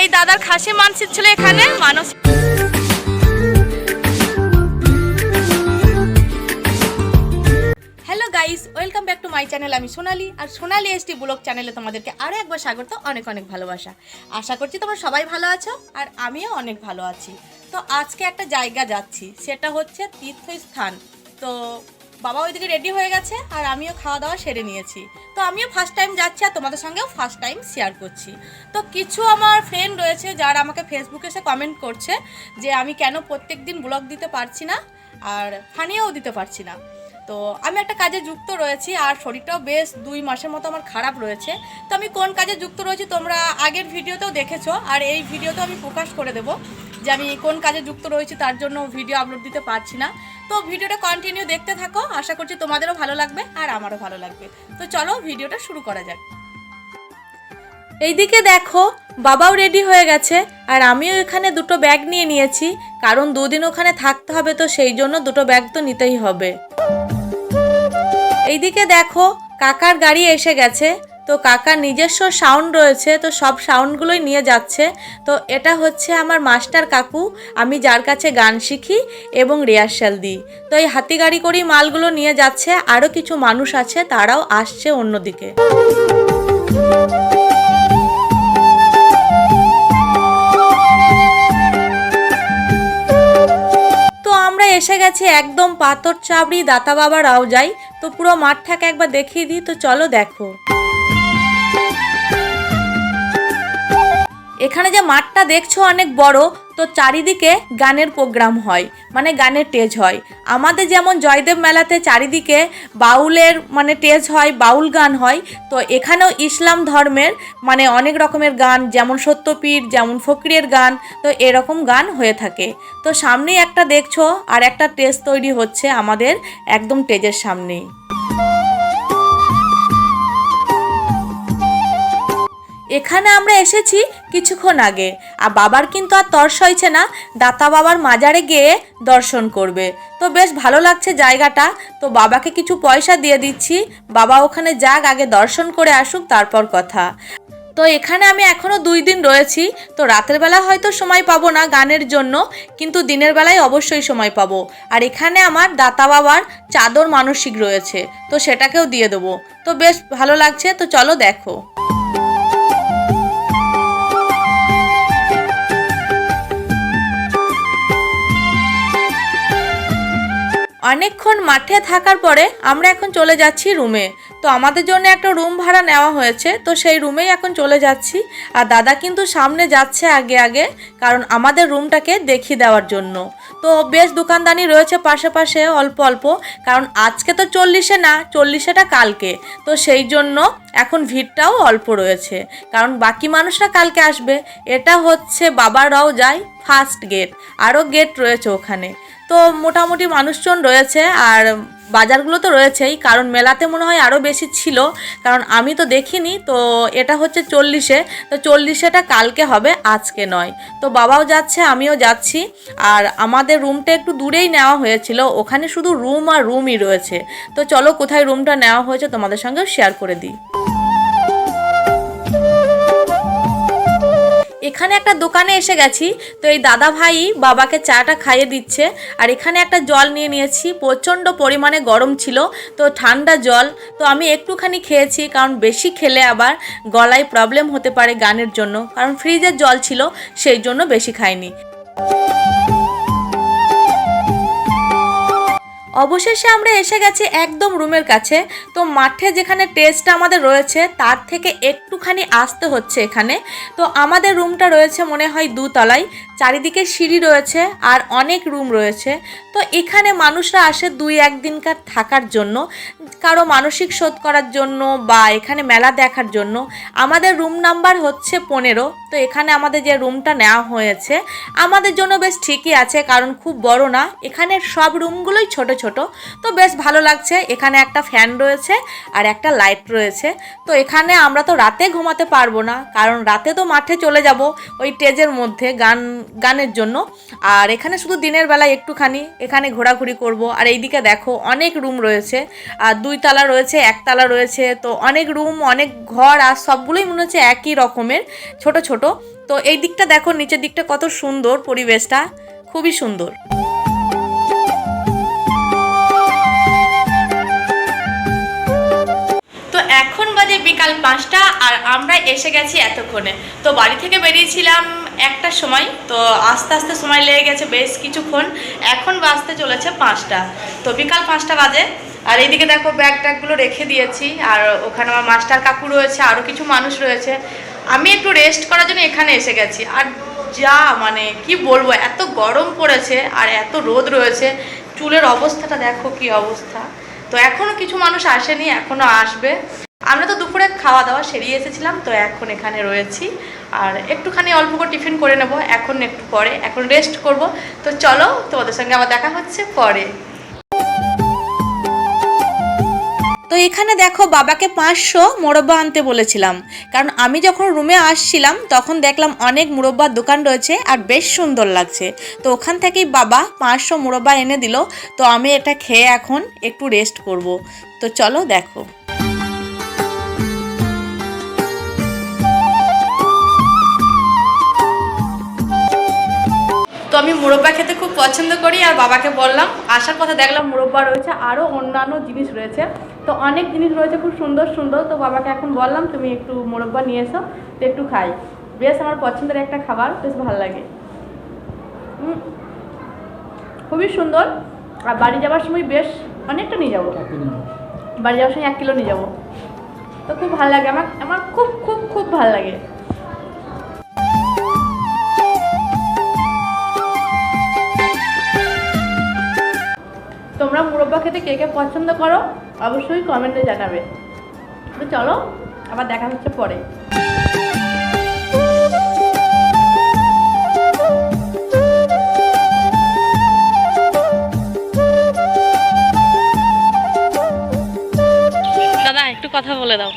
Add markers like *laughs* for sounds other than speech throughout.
এই দাদার খাসি মাংস ছিল এখানে? মানুষ hello guys welcome back to my channel আমি সোনালি, আর সোনালি এসটি ব্লগ চ্যানেলে তোমাদেরকে আরও একবার স্বাগত, অনেক অনেক ভালোবাসা। আশা করছি তোমরা সবাই ভালো আছো, আর আমিও অনেক ভালো আছি। তো আজকে একটা জায়গা যাচ্ছি, সেটা হচ্ছে তীর্থস্থান। তো বাবা ওইদিকে রেডি হয়ে গেছে আর আমিও খাওয়া দাওয়া সেরে নিয়েছি। তো আমিও ফার্স্ট টাইম যাচ্ছি আর তোমাদের সঙ্গেও ফার্স্ট টাইম শেয়ার করছি। তো কিছু আমার ফ্রেন্ড রয়েছে যারা আমাকে ফেসবুকে এসে কমেন্ট করছে যে আমি কেন প্রত্যেক দিন ব্লগ দিতে পারছি না আর ফানিয়েও দিতে পারছি না। তো আমি একটা কাজে যুক্ত রয়েছি আর শরীরটাও বেশ দুই মাসের মতো আমার খারাপ রয়েছে। তো আমি কোন কাজে যুক্ত রয়েছি তোমরা আগের ভিডিওতেও দেখেছ আর এই ভিডিওতেও আমি প্রকাশ করে দেবো। যে আমি কোন কাজে যুক্ত রয়েছি তার জন্য ভিডিও আপলোড দিতে পারছি না। তো ভিডিওটা কন্টিনিউ দেখতে থাকো, আশা করছি তোমাদেরও ভালো লাগবে আর আমারও ভালো লাগবে। তো চলো ভিডিওটা শুরু করা যাক। এইদিকে দেখো, বাবাও রেডি হয়ে গেছে আর আমিও এখানে দুটো ব্যাগ নিয়ে নিয়েছি, কারণ দুদিন ওখানে থাকতে হবে তো সেই জন্য দুটো ব্যাগ তো নিতেই হবে। এইদিকে দেখো, কাকার গাড়ি এসে গেছে তো কাকার নিজস্ব সাউন্ড রয়েছে, তো সব সাউন্ডগুলোই নিয়ে যাচ্ছে। তো এটা হচ্ছে আমার মাস্টার কাকু, আমি যার কাছে গান শিখি এবং রিহার্সাল দিই। তো এই হাতি গাড়ি করেই মালগুলো নিয়ে যাচ্ছে, আরও কিছু মানুষ আছে, তারাও আসছে অন্যদিকে। এসে গেছি একদম পাথর চাবড়ি দাতা বাবা রাওজাই তো পুরো মাঠটাকে একবার দেখিয়ে দিই, তো চলো দেখো। এখানে যে মাঠটা দেখছ অনেক বড়, তো চারিদিকে গানের প্রোগ্রাম হয় মানে গানের টেজ হয়। আমাদের যেমন জয়দেব মেলাতে চারিদিকে বাউলের মানে টেজ হয়, বাউল গান হয়, তো এখানেও ইসলাম ধর্মের মানে অনেক রকমের গান, যেমন সত্যপীর, যেমন ফকিরের গান, তো এরকম গান হয়ে থাকে। তো সামনেই একটা দেখছ, আর একটা টেজ তৈরি হচ্ছে আমাদের একদম টেজের সামনেই। এখানে আমরা এসেছি কিছুক্ষণ আগে। আর বাবার কিন্তু আর তর্স হয়েছে না। দাতা বাবার মাজারে গিয়ে দর্শন করবে। তো বেশ ভালো লাগছে জায়গাটা। তো বাবাকে কিছু পয়সা দিয়ে দিচ্ছি। বাবা ওখানে যাক, আগে দর্শন করে আসুক, তারপর কথা। তো এখানে আমি এখনও দুই দিন রয়েছি। তো রাতের বেলা হয়তো সময় পাবো না গানের জন্য, কিন্তু দিনের বেলায় অবশ্যই সময় পাবো। আর এখানে আমার দাতা বাবার চাদর মানসিক রয়েছে। তো সেটাকেও দিয়ে দেবো। তো বেশ ভালো লাগছে। তো চলো দেখো। অনেকক্ষণ মাঠে থাকার পরে আমরা এখন চলে যাচ্ছি রুমে। তো আমাদের জন্য একটা রুম ভাড়া নেওয়া হয়েছে, তো সেই রুমেই এখন চলে যাচ্ছি। আর দাদা কিন্তু সামনে যাচ্ছে আগে আগে, কারণ আমাদের রুমটাকে দেখিয়ে দেওয়ার জন্য। তো বেশ দোকানদানি রয়েছে পাশে পাশে অল্প অল্প, কারণ আজকে তো চল্লিশে না, চল্লিশেটা কালকে। তো সেই জন্য এখন ভিড়টাও অল্প রয়েছে। কারণ বাকি মানুষরা কালকে আসবে। এটা হচ্ছে বাবারাও যায় ফার্স্ট গেট আরও গেট রয়েছে ওখানে। তো মোটামুটি মানুষজন রয়েছে আর বাজারগুলো তো রয়েছেই, কারণ মেলাতে মনে হয় আরও বেশি ছিল, কারণ আমি তো দেখিনি, তো এটা হচ্ছে চল্লিশে, তো চল্লিশেটা কালকে হবে, আজকে নয়। তো বাবাও যাচ্ছে, আমিও যাচ্ছি, আর আমাদের রুমটা একটু দূরেই নেওয়া হয়েছিল, ওখানে শুধু রুম আর রুমই রয়েছে। তো চলো কোথায় রুমটা নেওয়া হয়েছে তোমাদের সঙ্গেও শেয়ার করে দিই। এখানে একটা দোকানে এসে গেছি। তো এই দাদা ভাই বাবাকে চাটা খাইয়ে দিচ্ছে। আর এখানে একটা জল নিয়ে নিয়েছি। প্রচণ্ড পরিমাণে গরম ছিল। তো ঠান্ডা জল। তো আমি একটুখানি খেয়েছি, কারণ বেশি খেলে আবার গলায় প্রবলেম হতে পারে গানের জন্য। কারণ ফ্রিজের জল ছিল, সেই জন্য বেশি খাইনি। অবশেষে আমরা এসে গেছি একদম রুমের কাছে। তো মাঠে যেখানে টেস্টটা আমাদের রয়েছে, তার থেকে একটুখানি আসতে হচ্ছে এখানে। তো আমাদের রুমটা রয়েছে মনে হয় দুতলায়, চারিদিকে সিঁড়ি রয়েছে আর অনেক রুম রয়েছে। তো এখানে মানুষরা আসে দুই একদিনকার থাকার জন্য, কারও মানসিক শোধ করার জন্য বা এখানে মেলা দেখার জন্য। আমাদের রুম নাম্বার হচ্ছে পনেরো, তো এখানে আমাদের যে রুমটা নেওয়া হয়েছে, আমাদের জন্য বেশ ঠিকই আছে, কারণ খুব বড় না। এখানে সব রুমগুলোই ছোট ছোট। ছোট। তো বেশ ভালো লাগছে। এখানে একটা ফ্যান রয়েছে আর একটা লাইট রয়েছে। তো এখানে আমরা তো রাতে ঘুমাতে পারব না, কারণ রাতে তো মাঠে চলে যাব ওই টেজের মধ্যে গান, গানের জন্য। আর এখানে শুধু দিনের বেলা একটুখানি এখানে ঘোরাঘুরি করব। আর এইদিকে দেখো অনেক রুম রয়েছে। আর দুই তালা রয়েছে একতলা রয়েছে। তো অনেক রুম, অনেক ঘর আর সবগুলোই মনে হচ্ছে একই রকমের, ছোট ছোট। তো এই দিকটা দেখো, নিচের দিকটা কত সুন্দর পরিবেশটা। খুবই সুন্দর। বিকাল পাঁচটা আর আমরা এসে গেছি এতক্ষণে। তো বাড়ি থেকে বেরিয়েছিলাম একটার সময়, তো আস্তে আস্তে সময় লেগে গেছে বেশ কিছুক্ষণ। এখন বাজতে চলেছে পাঁচটা। তো বিকাল পাঁচটা বাজে। আর এইদিকে দেখো ব্যাগ ট্যাগগুলো রেখে দিয়েছি। আর ওখানে আমার মাস্টার কাকু রয়েছে আরও কিছু মানুষ রয়েছে। আমি একটু রেস্ট করার জন্য এখানে এসে গেছি। আর যা মানে কি বলব, এত গরম পড়েছে আর এত রোদ রয়েছে। চুলের অবস্থাটা দেখো কি অবস্থা। তো এখনও কিছু মানুষ আসেনি, এখনও আসবে। আমরা তো দুপুরে খাওয়া দাওয়া সেরিয়ে এসেছিলাম, তো এখন এখানে রয়েছি। আর একটুখানি অল্প করে টিফিন করে নেব, এখন একটু পরে, এখন রেস্ট করব। তো চলো, তোমাদের সঙ্গে আবার দেখা হচ্ছে পরে। তো এখানে দেখো বাবাকে পাঁচশো মোরব্বা আনতে বলেছিলাম। কারণ আমি যখন রুমে আসছিলাম, তখন দেখলাম অনেক মুরব্বার দোকান রয়েছে আর বেশ সুন্দর লাগছে। তো ওখান থেকেই বাবা পাঁচশো মুরব্বা এনে দিল। তো আমি এটা খেয়ে এখন একটু রেস্ট করব। তো চলো দেখো। আমি মুরব্বা খেতে খুব পছন্দ করি আর বাবাকে বললাম আসার কথা দেখলাম মুরব্বা রয়েছে আরও অন্যান্য জিনিস রয়েছে। তো অনেক জিনিস রয়েছে খুব সুন্দর সুন্দর। তো বাবাকে এখন বললাম তুমি একটু মুরব্বা নিয়ে এসো তো একটু খাই। বেশ আমার পছন্দের একটা খাবার বেশ ভালো লাগে। খুবই সুন্দর। আর বাড়ি যাওয়ার সময় বেশ অনেকটা নিয়ে যাব। বাড়ি যাওয়ার সময় এক কিলো নিয়ে যাব। তো খুব ভালো লাগে আমার আমার খুব খুব খুব ভালো লাগে। তোমরা মুরব্বা খেতে কে কে পছন্দ করো অবশ্যই কমেন্টে জানাবে। তো চলো আবার দেখা হচ্ছে পরে। দাদা একটু কথা বলে দাও।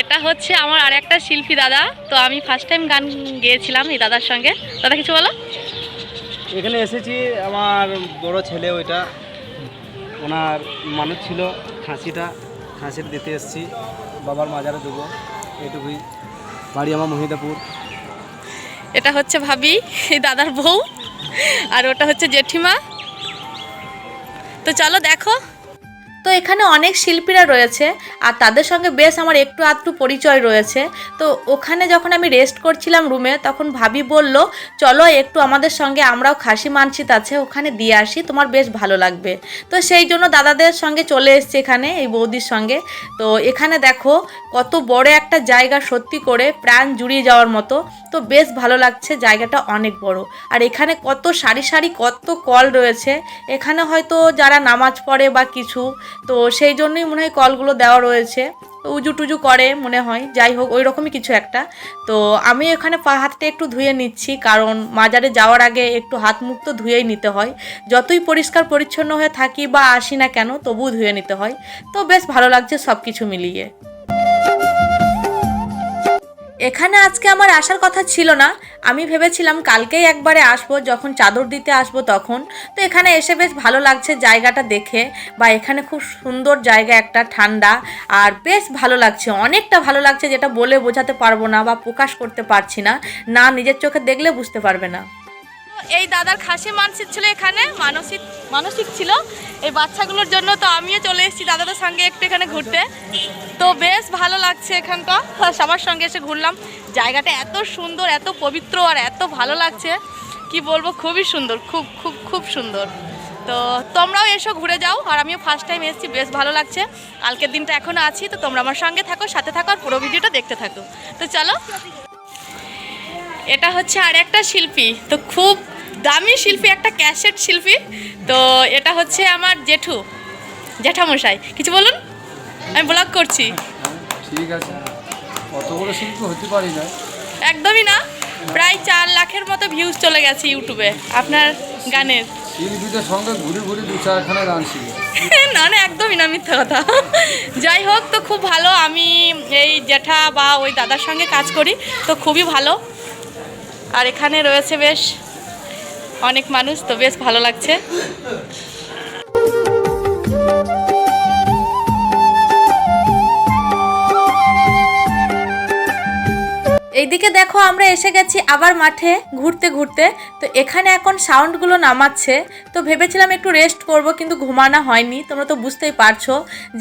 এটা হচ্ছে আমার আর একটা শিল্পী দাদা তো আমি ফার্স্ট টাইম গান গেয়েছিলাম এই দাদার সঙ্গে। দাদা কিছু বলো। এখানে এসেছি আমার বড় ছেলে ওইটা। ওনার মানুষ ছিল খাঁসিটা খাঁসিটা দিতে এসেছি, বাবার মাজারে দেবো এটুকুই বাড়ি আমার মহিদাপুর। এটা হচ্ছে ভাবি, এই দাদার বউ, আর ওটা হচ্ছে জেঠিমা। তো চলো দেখো। তো এখানে অনেক শিল্পীরা রয়েছে, আর তাদের সঙ্গে বেশ আমার একটু আধটু পরিচয় রয়েছে। তো ওখানে যখন আমি রেস্ট করছিলাম রুমে তখন ভাবি বলল, চলো একটু আমাদের সঙ্গে আমরাও খাসি মানচিত আছে, ওখানে দিয়ে আসি, তোমার বেশ ভালো লাগবে। তো সেই জন্য দাদাদের সঙ্গে চলে এসছে এখানে, এই বৌদির সঙ্গে। তো এখানে দেখো, কত বড় একটা জায়গা সত্যি করে, প্রাণ জুড়িয়ে যাওয়ার মতো। তো বেশ ভালো লাগছে, জায়গাটা অনেক বড়। আর এখানে কত সারি সারি কত কল রয়েছে। এখানে হয়তো যারা নামাজ পড়ে বা কিছু তো সেই জন্যই মনে হয় কলগুলো দেওয়া রয়েছে। উজু টুজু করে মনে হয়, যাই হোক, ওই রকমই কিছু একটা। তো আমি এখানে পা হাতটা একটু ধুয়ে নিচ্ছি, কারণ মাজারে যাওয়ার আগে একটু হাত মুক্ত ধুয়েই নিতে হয়। যতই পরিষ্কার পরিচ্ছন্ন হয়ে থাকি বা আসি না কেন, তবুও ধুয়ে নিতে হয়। তো বেশ ভালো লাগছে সব কিছু মিলিয়ে। এখানে আজকে আমার আসার কথা ছিল না। আমি ভেবেছিলাম কালকেই একবারে আসব, যখন চাদর দিতে আসব তখন। তো এখানে এসে বেশ ভালো লাগছে জায়গাটা দেখে, বা এখানে খুব সুন্দর জায়গা একটা, ঠান্ডা, আর বেশ ভালো লাগছে। অনেকটা ভালো লাগছে যেটা বলে বোঝাতে পারব না বা প্রকাশ করতে পারছি না। না, নিজের চোখে দেখলে বুঝতে পারবে না। এই দাদার খাসি মানসিক ছিল এখানে, মানসিক মানসিক ছিল। এই বাচ্চাগুলোর জন্য তো আমিও চলে এসেছি দাদাদের সঙ্গে একটু এখানে ঘুরতে। তো বেশ ভালো লাগছে এখানটা। সবার সঙ্গে এসে ঘুরলাম। জায়গাটা এত সুন্দর, এত পবিত্র আর এত ভালো লাগছে। কি বলব, খুবই সুন্দর, খুব খুব খুব সুন্দর। তো তোমরাও এসো, ঘুরে যাও। আর আমিও ফার্স্ট টাইম এসেছি, বেশ ভালো লাগছে। কালকের দিনটা এখনও আছি, তো তোমরা আমার সঙ্গে থাকো, সাথে থাকো, আর পুরো ভিডিওটা দেখতে থাকো। তো চলো। এটা হচ্ছে আর একটা শিল্পী। তো খুব দামি শিল্পী একটা ক্যাসেট শিল্পী। তো এটা হচ্ছে আমার জেঠু জ্যাঠামশাই কিছু বলুন? আমি ব্লগ করছি। ঠিক আছে। অত বড় শিল্পী হতে পারি না। একদমই না। প্রায় চার লাখের মতো ভিউজ চলে গেছে ইউটিউবে আপনার গানের। শিল্পীদের সঙ্গে ঘুরে ঘুরে দু চারখানা গান শিখে। *laughs* না না একদমই না মিথ্যা কথা। যাই হোক তো খুব ভালো। আমি এই জেঠা বা ওই দাদার সঙ্গে কাজ করি তো খুবই ভালো। আর এখানে রয়েছে বেশ অনেক মানুষ তো বেশ ভালো লাগছে। এইদিকে দেখো, আমরা এসে গেছি আবার মাঠে ঘুরতে ঘুরতে। তো এখানে এখন সাউন্ডগুলো নামাচ্ছে। তো ভেবেছিলাম একটু রেস্ট করব, কিন্তু ঘুমানো হয়নি। তোমরা তো বুঝতেই পারছ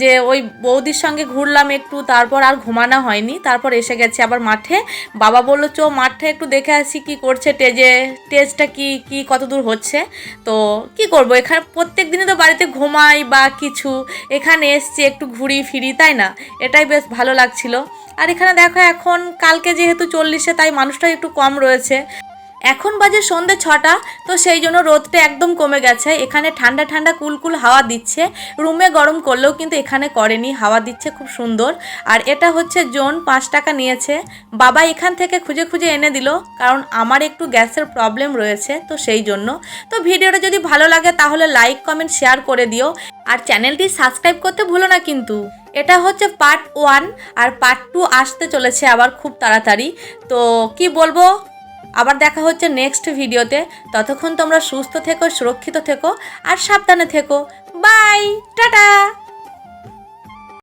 যে ওই বৌদির সঙ্গে ঘুরলাম একটু, তারপর আর ঘুমানো হয়নি। তারপর এসে গেছি আবার মাঠে। বাবা বলল, চো, মাঠে একটু দেখে আসি কি করছে টেজে টেজটা কি কি কত দূর হচ্ছে? তো কি করব, এখানে প্রত্যেক দিনই তো বাড়িতে ঘুমাই বা কিছু। এখানে এসছি একটু ঘুরি ফিরি তাই না? এটাই বেশ ভালো লাগছিল। আর এখানে দেখো এখন কালকে যেহেতু চল্লিশে, তাই মানুষটা একটু কম রয়েছে। এখন বাজে সন্ধে ছটা, তো সেই জন্য রোদটা একদম কমে গেছে। এখানে ঠান্ডা ঠান্ডা কুলকুল হাওয়া দিচ্ছে। রুমে গরম করলেও কিন্তু এখানে করেনি, হাওয়া দিচ্ছে খুব সুন্দর। আর এটা হচ্ছে জোন, পাঁচ টাকা নিয়েছে। বাবা এখান থেকে খুঁজে খুঁজে এনে দিল, কারণ আমার একটু গ্যাসের প্রবলেম রয়েছে, তো সেই জন্য। তো ভিডিওটা যদি ভালো লাগে তাহলে লাইক, কমেন্ট, শেয়ার করে দিও। আর চ্যানেলটি সাবস্ক্রাইব করতে ভুলো না কিন্তু। এটা হচ্ছে পার্ট ওয়ান আর পার্ট টু আসতে চলেছে আবার খুব তাড়াতাড়ি। তো কি বলব? আবার দেখা হচ্ছে নেক্সট ভিডিওতে ততক্ষণ তোমরা সুস্থ থেকো, সুরক্ষিত থেকো, আর সাবধানে থেকো। Bye tata!